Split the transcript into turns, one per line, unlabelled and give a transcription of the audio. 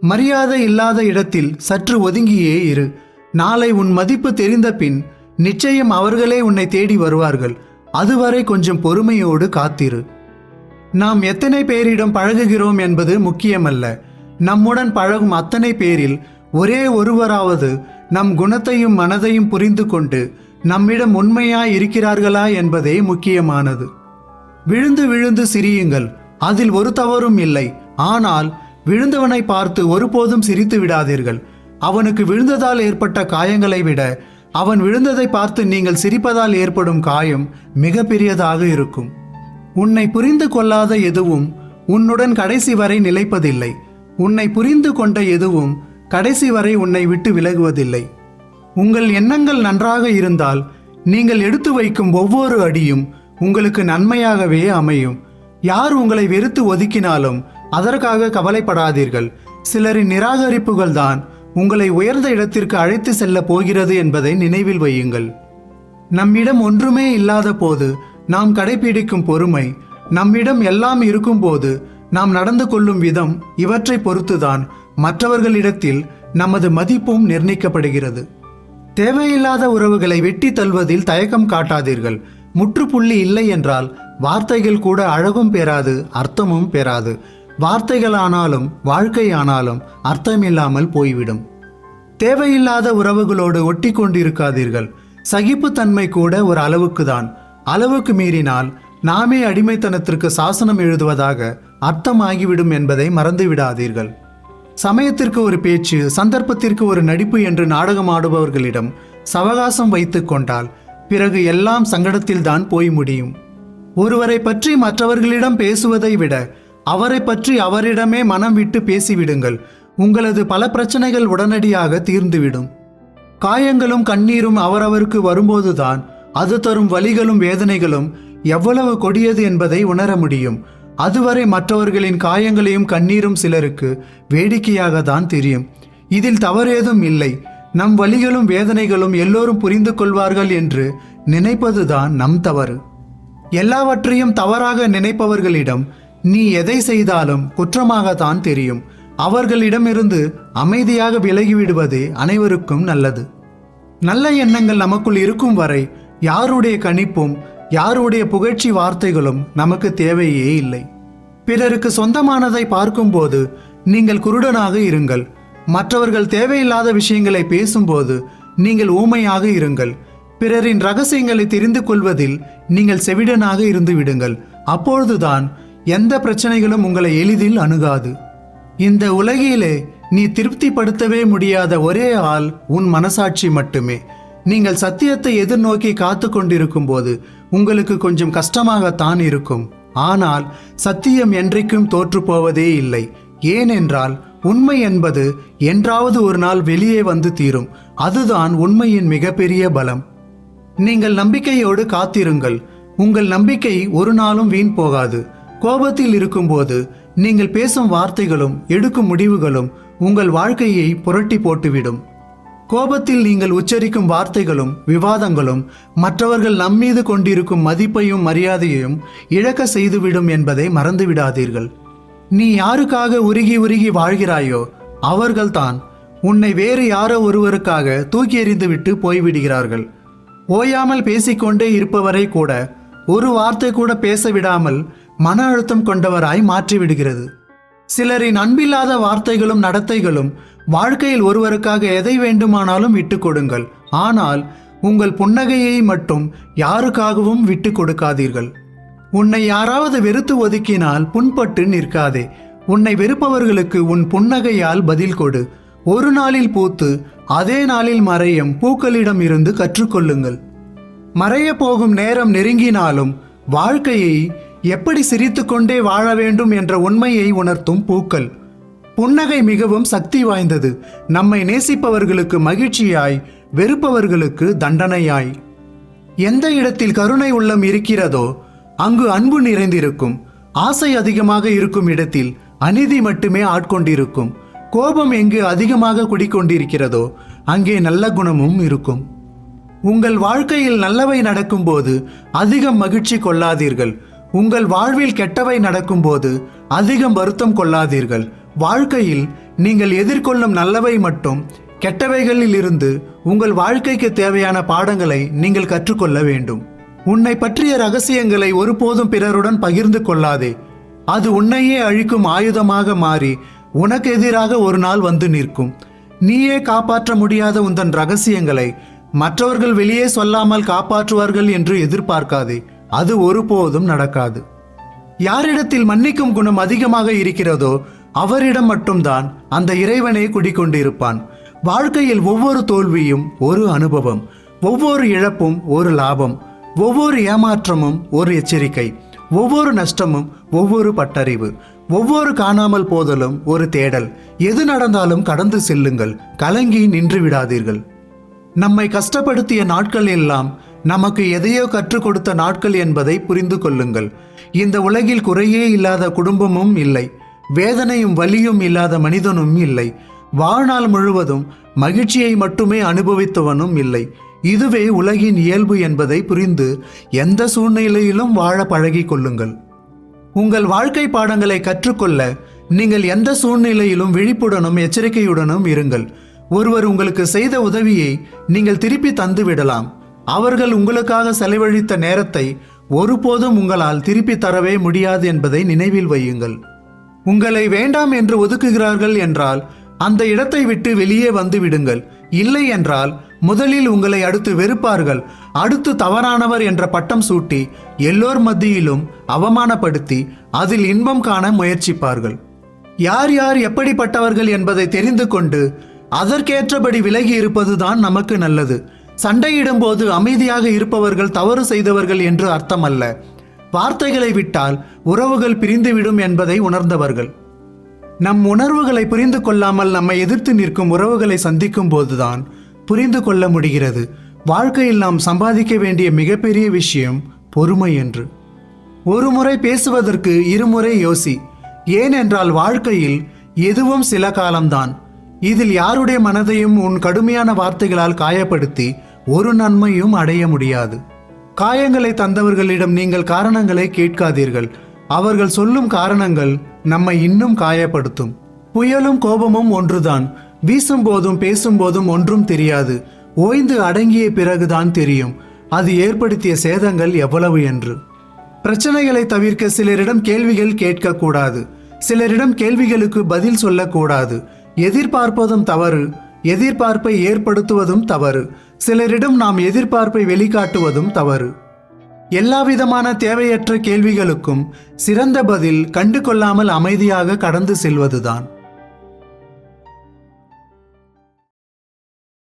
மரியாதை இல்லாத இடத்தில் சற்று ஒதுங்கியே இரு. நாளை உன் மதிப்பு தெரிந்த பின் நிச்சயம் அவர்களே உன்னை தேடி வருவார்கள். அதுவரை கொஞ்சம் பொறுமையோடு காத்திரு. நாம் எத்தனை பேரிடம் பழகுகிறோம் என்பது முக்கியமல்ல. நம்முடன் பழகும் அத்தனை பேரில் ஒரே ஒருவராவது நம் குணத்தையும் மனதையும் புரிந்து கொண்டு நம்மிடம் உண்மையாய் இருக்கிறார்களா என்பதே முக்கியமானது. விழுந்து விழுந்து சிரியுங்கள். அதில் ஒரு தவறும் இல்லை. ஆனால் விழுந்தவனை பார்த்து ஒருபோதும் சிரித்து விடாதீர்கள். அவனுக்கு விழுந்ததால் ஏற்பட்ட காயங்களை விட அவன் விழுந்ததை பார்த்து நீங்கள் சிரிப்பதால் ஏற்படும் காயம் மிக பெரியதாக இருக்கும். உன்னை புரிந்து கொள்ளாத எதுவும் உன்னுடன் கடைசி வரை நிலைப்பதில்லை. உன்னை புரிந்து கொண்ட எதுவும் கடைசி வரை உன்னை விட்டு விலகுவதில்லை. உங்கள் எண்ணங்கள் நன்றாக இருந்தால் நீங்கள் எடுத்து வைக்கும் ஒவ்வொரு அடியும் உங்களுக்கு நன்மையாகவே அமையும். யார் உங்களை வெறுத்து ஒதுக்கினாலும் அதற்காக கவலைப்படாதீர்கள். சிலரின் நிராகரிப்புகள் தான் உங்களை உயர்ந்த இடத்திற்கு அழைத்து செல்ல போகிறது என்பதை நினைவில் வையுங்கள். நம்மிடம் ஒன்றுமே இல்லாத போது நாம் கடைபிடிக்கும் பொறுமை நம்மிடம் எல்லாம் இருக்கும்போது நாம் நடந்து கொள்ளும் விதம் இவற்றை பொறுத்துதான் மற்றவர்களிடத்தில் நமது மதிப்பும் நிர்ணயிக்கப்படுகிறது. தேவையில்லாத உறவுகளை வெட்டி தள்ளுவதில் தயக்கம் காட்டாதீர்கள். முற்றுப்புள்ளி இல்லை என்றால் வார்த்தைகள் கூட அழகும் பெறாது அர்த்தமும் பெறாது வார்த்தைகளானாலும் வாழ்க்கையானாலும் அர்த்தமில்லாமல் போய்விடும். தேவையில்லாத உறவுகளோடு ஒட்டி கொண்டிருக்காதீர்கள் சகிப்புத்தன்மை கூட ஒரு அளவுக்கு தான் அளவுக்கு மீறினால் நாமே அடிமைத்தனத்திற்கு சாசனம் எழுதுவதாக அர்த்தமாகிவிடும் என்பதை மறந்து விடாதீர்கள் சமயத்திற்கு ஒரு பேச்சு சந்தர்ப்பத்திற்கு ஒரு நடிப்பு என்று நாடகமாடுபவர்களிடம் சவகாசம் வைத்து கொண்டால் பிறகு எல்லாம் சங்கடத்தில்தான் போய் முடியும். ஒருவரை பற்றி மற்றவர்களிடம் பேசுவதை விட அவரை பற்றி அவரிடமே மனம் விட்டு பேசிவிடுங்கள். உங்களது பல பிரச்சனைகள் உடனடியாக தீர்ந்துவிடும். காயங்களும் கண்ணீரும் அவரவருக்கு வரும்போதுதான் அது தரும் வலிகளும் வேதனைகளும் எவ்வளவு கொடியது என்பதை உணர முடியும். அதுவரை மற்றவர்களின் காயங்களையும் கண்ணீரும் சிலருக்கு வேடிக்கையாக தான் தெரியும். இதில் தவறேதும் இல்லை. நம் வழிகளும் வேதனைகளும் எல்லோரும் புரிந்து கொள்வார்கள் என்று நினைப்பதுதான் நம் தவறு. எல்லாவற்றையும் தவறாக நினைப்பவர்களிடம் நீ எதை செய்தாலும் குற்றமாகத்தான் தெரியும். அவர்களிடமிருந்து அமைதியாக விலகிவிடுவதே அனைவருக்கும் நல்லது. நல்ல எண்ணங்கள் நமக்குள் இருக்கும் வரை யாருடைய கணிப்பும் யாருடைய புகழ்ச்சி வார்த்தைகளும் நமக்கு தேவையே இல்லை. பிறருக்கு சொந்தமானதை பார்க்கும்போது நீங்கள் குருடனாக இருங்கள். மற்றவர்கள் தேவையில்லாத விஷயங்களை பேசும்போது நீங்கள் ஊமையாக இருங்கள். பிறரின் ரகசியங்களை தெரிந்து கொள்வதில் நீங்கள் செவிடனாக இருந்து விடுங்கள். அப்பொழுதுதான் எந்த பிரச்சனைகளும் உங்களை எளிதில் அணுகாது. இந்த உலகிலே நீ திருப்திப்படுத்தவே முடியாத ஒரே ஆள் உன் மனசாட்சி மட்டுமே. நீங்கள் சத்தியத்தை எதிர்நோக்கி காத்து கொண்டிருக்கும் போது உங்களுக்கு கொஞ்சம் கஷ்டமாகத்தான் இருக்கும். ஆனால் சத்தியம் என்றைக்கும் தோற்றுப்போவதே இல்லை. ஏனென்றால் உண்மை என்பது என்றாவது ஒரு நாள் வெளியே வந்து தீரும். அதுதான் உண்மையின் மிகப்பெரிய பலம். நீங்கள் நம்பிக்கையோடு காத்திருங்கள். உங்கள் நம்பிக்கை ஒரு நாளும் வீண் போகாது. கோபத்தில் இருக்கும்போது நீங்கள் பேசும் வார்த்தைகளும் எடுக்கும் முடிவுகளும் உங்கள் வாழ்க்கையை புரட்டி போட்டுவிடும். கோபத்தில் நீங்கள் உச்சரிக்கும் வார்த்தைகளும் விவாதங்களும் மற்றவர்கள் நம்மீது கொண்டிருக்கும் மதிப்பையும் மரியாதையையும் இழக்க செய்துவிடும் என்பதை மறந்துவிடாதீர்கள். நீ யாருக்காக உருகி உருகி வாழ்கிறாயோ அவர்கள்தான் உன்னை வேறு யாரோ ஒருவருக்காக தூக்கி எறிந்துவிட்டு போய்விடுகிறார்கள். ஓயாமல் பேசிக்கொண்டே இருப்பவரை கூட ஒரு வார்த்தை கூட பேச விடாமல் மன அழுத்தம் கொண்டவராய் மாற்றிவிடுகிறது. சிலரின் அன்பில்லாத வார்த்தைகளும் நடத்தைகளும் வாழ்க்கையில் ஒருவருக்காக எதை வேண்டுமானாலும் விட்டு கொடுங்கள். ஆனால் உங்கள் புன்னகையை மட்டும் யாருக்காகவும் விட்டு கொடுக்காதீர்கள். உன்னை யாராவது வெறுத்து ஒதுக்கினால் புண்பட்டு நிற்காதே. உன்னை வெறுப்பவர்களுக்கு உன் புன்னகையால் பதில் கொடு. ஒரு நாளில் பூத்து அதே நாளில் மறையும் பூக்களிடம் இருந்து கற்றுக்கொள்ளுங்கள். மறைய போகும் நேரம் நெருங்கினாலும் வாழ்க்கையை எப்படி சிரித்துக்கொண்டே வாழ வேண்டும் என்ற உண்மையை உணர்த்தும் பூக்கள். புன்னகை மிகவும் சக்தி வாய்ந்தது. நம்மை நேசிப்பவர்களுக்கு மகிழ்ச்சியாய் வெறுப்பவர்களுக்கு தண்டனையாய். எந்த இடத்தில் கருணை உள்ளம் இருக்கிறதோ அங்கு அன்பு நிறைந்திருக்கும். ஆசை அதிகமாக இருக்கும் இடத்தில் அநீதி மட்டுமே ஆட்கொண்டிருக்கும். கோபம் எங்கு அதிகமாக குடிக்கொண்டிருக்கிறதோ அங்கே நல்ல குணமும் இருக்கும். உங்கள் வாழ்க்கையில் நல்லவை நடக்கும்போது அதிகம் மகிழ்ச்சி கொள்ளாதீர்கள். உங்கள் வாழ்வில் கெட்டவை நடக்கும்போது அதிகம் வருத்தம் கொள்ளாதீர்கள். வாழ்க்கையில் நீங்கள் எதிர்கொள்ளும் நல்லவை மட்டும் கெட்டவைகளில் இருந்து உங்கள் வாழ்க்கைக்கு தேவையான பாடங்களை நீங்கள் கற்றுக்கொள்ள வேண்டும். உன்னை பற்றிய ரகசியங்களை ஒருபோதும் பிறருடன் பகிர்ந்து கொள்ளாதே. அது உன்னையே அழிக்கும் ஆயுதமாக மாறி உனக்கு எதிராக ஒரு நாள் வந்து நிற்கும். நீயே காப்பாற்ற முடியாத உந்தன் ரகசியங்களை மற்றவர்கள் வெளியே சொல்லாமல் காப்பாற்றுவார்கள் என்று எதிர்பார்க்காதே. அது ஒருபோதும் நடக்காது. யாரிடத்தில் மன்னிக்கும் குணம் அதிகமாக இருக்கிறதோ அவரிடம் மட்டும்தான் அந்த இறைவனை குடிக்கொண்டிருப்பான். வாழ்க்கையில் ஒவ்வொரு தோல்வியும் ஒரு அனுபவம் ஒவ்வொரு இழப்பும் ஒரு லாபம் ஒவ்வொரு ஏமாற்றமும் ஒரு எச்சரிக்கை ஒவ்வொரு நஷ்டமும் ஒவ்வொரு பட்டறிவு ஒவ்வொரு காணாமல் போதலும் ஒரு தேடல். எது நடந்தாலும் கடந்து செல்லுங்கள் கலங்கி நின்று விடாதீர்கள். நம்மை கஷ்டப்படுத்திய நாட்கள் எல்லாம் நமக்கு எதையோ கற்றுக் கொடுத்த நாட்கள் என்பதை புரிந்து கொள்ளுங்கள். இந்த உலகில் குறையே இல்லாத குடும்பமும் இல்லை. வேதனையும் வலியும் இல்லாத மனிதனும் இல்லை. வாழ்நாள் முழுவதும் மகிழ்ச்சியை மட்டுமே அனுபவித்தவனும் இல்லை. இதுவே உலகின் இயல்பு என்பதை புரிந்து எந்த சூழ்நிலையிலும் வாழ பழகிக் கொள்ளுங்கள். உங்கள் வாழ்க்கை பாடங்களை கற்றுக்கொள்ள நீங்கள் எந்த சூழ்நிலையிலும் விழிப்புடனும் எச்சரிக்கையுடனும் இருங்கள். ஒருவர் உங்களுக்கு செய்த உதவியை நீங்கள் திருப்பி தந்து விடலாம் அவர்கள் உங்களுக்காக செலவழித்த நேரத்தை ஒருபோதும் உங்களால் திருப்பி தரவே முடியாது என்பதை நினைவில் வையுங்கள். உங்களை வேண்டாம் என்று ஒதுக்குகிறார்கள் என்றால் அந்த இடத்தை விட்டு வெளியே வந்து விடுங்கள். இல்லை என்றால் முதலில் உங்களை அடுத்து வெறுப்பார்கள். அடுத்து தவறானவர் என்ற பட்டம் சூட்டி எல்லோர் மத்தியிலும் அவமானப்படுத்தி அதில் இன்பம் காண முயற்சிப்பார்கள். யார் யார் எப்படிப்பட்டவர்கள் என்பதை தெரிந்து கொண்டு அதற்கேற்றபடி விலகி இருப்பதுதான் நமக்கு நல்லது. சண்டையிடும் போது அமைதியாக இருப்பவர்கள் தவறு செய்தவர்கள் என்று அர்த்தமல்ல. வார்த்தைகளை விட்டால் உறவுகள் பிரிந்துவிடும் என்பதை உணர்ந்தவர்கள். நம் உணர்வுகளை புரிந்து கொள்ளாமல் நம்மை எதிர்த்து நிற்கும் உறவுகளை சந்திக்கும் போதுதான் புரிந்து கொள்ள முடிகிறது. வாழ்க்கையில் நாம் சம்பாதிக்க வேண்டிய மிகப்பெரிய விஷயம் பொறுமை என்று. ஒரு முறை பேசுவதற்கு இருமுறை யோசி. ஏனென்றால் வாழ்க்கையில் எதுவும் சில காலம்தான். இதில் யாருடைய மனதையும் உன் கடுமையான வார்த்தைகளால் காயப்படுத்தி ஒரு நன்மையும் அடைய முடியாது. காயங்களை தந்தவர்களிடம் நீங்கள் காரணங்களை கேட்காதீர்கள். அவர்கள் சொல்லும் காரணங்கள் நம்மை இன்னும் காயப்படுத்தும். புயலும் கோபமும் ஒன்றுதான். வீசும் போதும் பேசும்போதும் ஒன்றும் தெரியாது. ஓய்ந்து அடங்கிய பிறகுதான் தெரியும். அது ஏற்படுத்திய சேதங்கள் எவ்வளவு என்று. பிரச்சனைகளை தவிர்க்க சிலரிடம் கேள்விகள் கேட்கக்கூடாது. சிலரிடம் கேள்விகளுக்கு பதில் சொல்லக்கூடாது. எதிர்பார்ப்பதும் தவறு. எதிர்பார்ப்பை ஏற்படுத்துவதும் தவறு. சிலரிடம் நாம் எதிர்பார்ப்பை வெளிக்காட்டுவதும் தவறு. எல்லாவிதமான தேவையற்ற கேள்விகளுக்கும் சிறந்த பதில் கண்டு கொள்ளாமல் அமைதியாக கடந்து செல்வதுதான்.